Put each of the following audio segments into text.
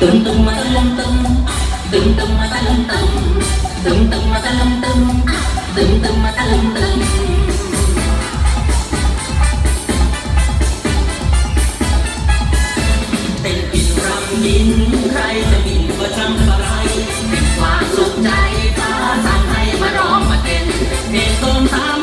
ตึงตึงมาตะลงตึงตึงตึงมาตะลงตึงตึงตึงมาตะลงตึงตึงตึงมาตะลงตึงเป็นปินรำยินใครจะบินประจำอะไรความสุขใจฟ้าสั่งให้มาร้องมาเต้นเพลงต้นสาง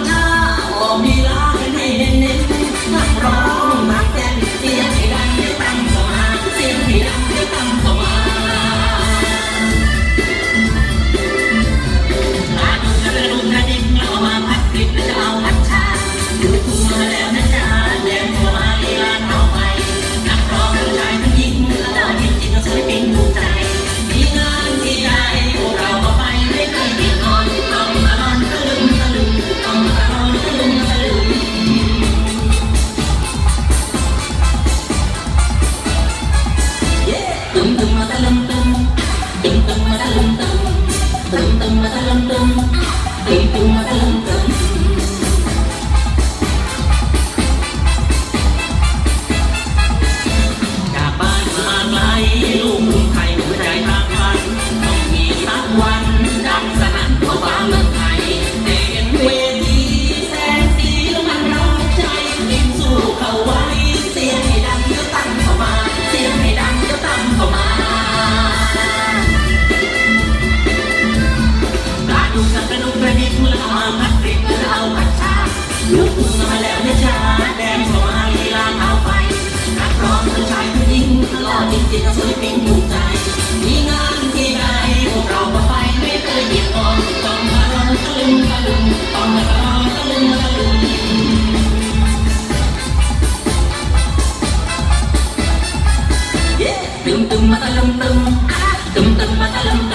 มตึม ปลาดูกับกระดูกกระดิกเมื่อามาพัดริบเมื่อเอาพัดชาลูกทุ่งมาแล้วนะจ๊ะแดงเข้ามาลีลาเท้าไฟนักร้องทั้ชายผู้หญิงหล่อจริงๆสวยเป็นถูกใจ มีงานที่ใดพวกเราไปไม่เคยเบียดออกต้องมาร้องตะลึงตะลึงต้องมาร้องตะลึงตะลึงเตึมตึมมาตะลึมตึมตึมตึมมาตะลึมตึ